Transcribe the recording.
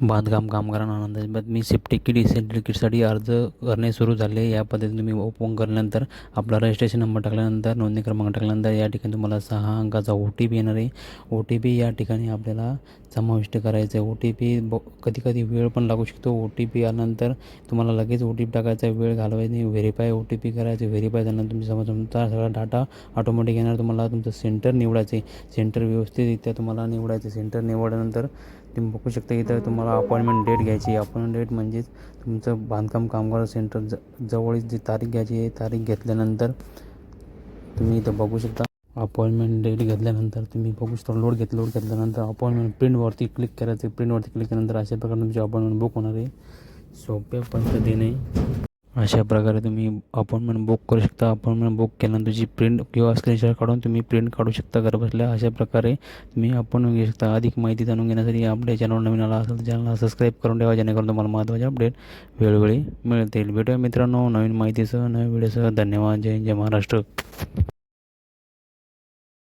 बांधकाम कामगारांना आनंदाची मी सेफ्टी किट इसेंशियल किटसाठी अर्ज करणे सुरू झाले. या पद्धतीने तुम्ही ओपन केल्यानंतर आपला रजिस्ट्रेशन नंबर टाकल्यानंतर नोंदणी क्रमांक टाकल्यानंतर या ठिकाणी तुम्हाला सहा अंकाचा ओ टी पी येणार आहे. ओ टी पी या ठिकाणी आपल्याला समाविष्ट करायचं आहे ओ टी पी ब कधी कधी वेळ पण लागू शकतो. ओ टी पी आल्यानंतर तुम्हाला लगेच ओ टी पी टाकायचा वेळ घालवायचा नाही. व्हेरीफाय ओ टी पी करायचं. व्हेरीफाय झाल्यानंतर तुम्ही समज तुमचा सगळा डाटा ऑटोमॅटिक येणार. तुम्हाला तुमचं सेंटर निवडायचं आहे सेंटर व्यवस्थितरित्या तुम्हाला निवडायचं सेंटर निवडल्यानंतर तुम्ही बघू शकता इथं तुम्हाला तुम्हाला अपॉइंटमेंट डेट घ्यायची अपॉइंटमेंट डेट म्हणजेच तुमचं बांधकाम कामगार सेंटर ज जवळील जी तारीख घ्यायची आहे तारीख घेतल्यानंतर तुम्ही इथं बघू शकता. अपॉइंटमेंट डेट घेतल्यानंतर तुम्ही बघू शकता लोड घेतलं लोड घेतल्यानंतर अपॉइंटमेंट प्रिंटवरती क्लिक करायचं प्रिंटवरती क्लिक केल्यानंतर अशा प्रकारे तुमची अपॉइंटमेंट बुक होणार आहे. सोप्या पद्धतीने अशा प्रकारे तुम्ही अपॉइंटमेंट बुक करू शकता. अपॉइंटमेंट बुक केल्यानंतर तुझी प्रिंट किंवा स्क्रीनशॉट काढून तुम्ही प्रिंट काढू शकता घर बसल्या अशा प्रकारे तुम्ही अपॉइंटमेंट घेऊ शकता. अधिक माहिती जाणून घेण्यासाठी आपल्या चॅनल नवीन आला असेल तर चॅनलला सबस्क्राईब करून ठेवा जेणेकरून तुम्हाला महत्त्वाचे अपडेट वेळोवेळी मिळतील. भेटूया मित्रांनो नवीन माहितीसह नवीन व्हिडिओसह धन्यवाद. जय जय महाराष्ट्र.